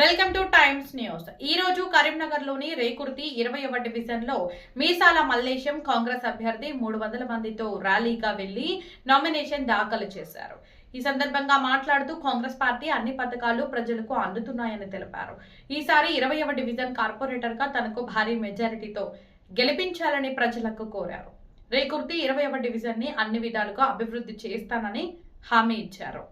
Welcome two times news. ఈ రోజు కరీంనగర్లోని రేకుర్తి ఇరవై డివిజన్లో మీసాల మల్లేశం కాంగ్రెస్ అభ్యర్థి మూడు వందల మందితో ర్యాలీగా వెళ్ళి నామినేషన్ దాఖలు చేశారు. ఈ సందర్భంగా మాట్లాడుతూ కాంగ్రెస్ పార్టీ అన్ని పథకాలు ప్రజలకు అందుతున్నాయని తెలిపారు. ఈసారి ఇరవై డివిజన్ కార్పొరేటర్గా తనకు భారీ మెజారిటీతో గెలిపించాలని ప్రజలకు కోరారు. రేకుర్తి ఇరవై డివిజన్ని అన్ని విధాలుగా అభివృద్ధి చేస్తానని హామీ ఇచ్చారు.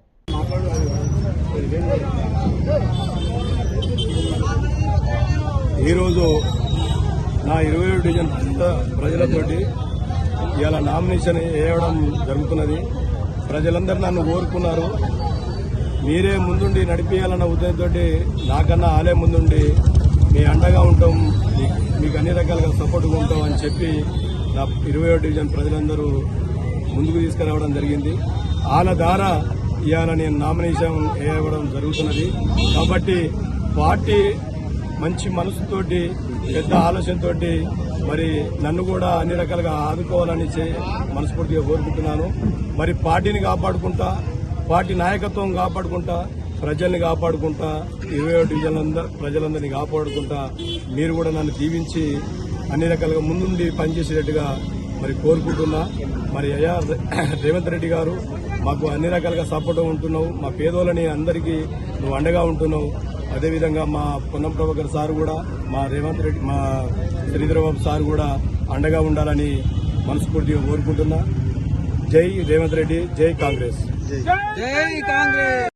ఈరోజు నా ఇరవై ఏడు డివిజన్ ప్రజలతోటి ఇలా నామినేషన్ వేయడం జరుగుతున్నది. ప్రజలందరూ నన్ను కోరుకున్నారు. మీరే ముందుండి నడిపించాలన్న ఉద్దేశంతో నాకన్నా ఆలే ముందుండి మీ అండగా ఉంటాం. మీకు అన్ని రకాలుగా సపోర్ట్గా ఉంటాం అని చెప్పి నా ఇరవై డివిజన్ ప్రజలందరూ ముందుకు తీసుకురావడం జరిగింది. వాళ్ళ ద్వారా ఇవాళ నేను నామినేషన్ వేయడం జరుగుతున్నది. కాబట్టి పార్టీ మంచి మనసుతోటి పెద్ద ఆలోచనతోటి మరి నన్ను కూడా అన్ని రకాలుగా ఆదుకోవాలని మనస్ఫూర్తిగా కోరుకుంటున్నాను. మరి పార్టీని కాపాడుకుంటా పార్టీ నాయకత్వం కాపాడుకుంటా ప్రజల్ని కాపాడుకుంటా ఇరవై ఏడు డివిజన్లందరూ ప్రజలందరినీ కాపాడుకుంటా మీరు కూడా నన్ను దీవించి అన్ని రకాలుగా ముందుండి పనిచేసేటట్టుగా మరి కోరుకుంటున్నా. మరి అయ్యా రేవంత్ రెడ్డి గారు మాకు అన్ని రకాలుగా సపోర్ట్ ఉంటున్నావు. మా పేదోళ్ళని అందరికీ నువ్వు అండగా ఉంటున్నావు. అదేవిధంగా మా పొన్నం ప్రభాకర్ సార్ కూడా మా రేవంత్ రెడ్డి మా శ్రీధరబాబు సార్ కూడా అండగా ఉండాలని మనస్ఫూర్తిగా కోరుకుంటున్నా. జై రేవంత్ రెడ్డి జై కాంగ్రెస్. జై కాంగ్రెస్.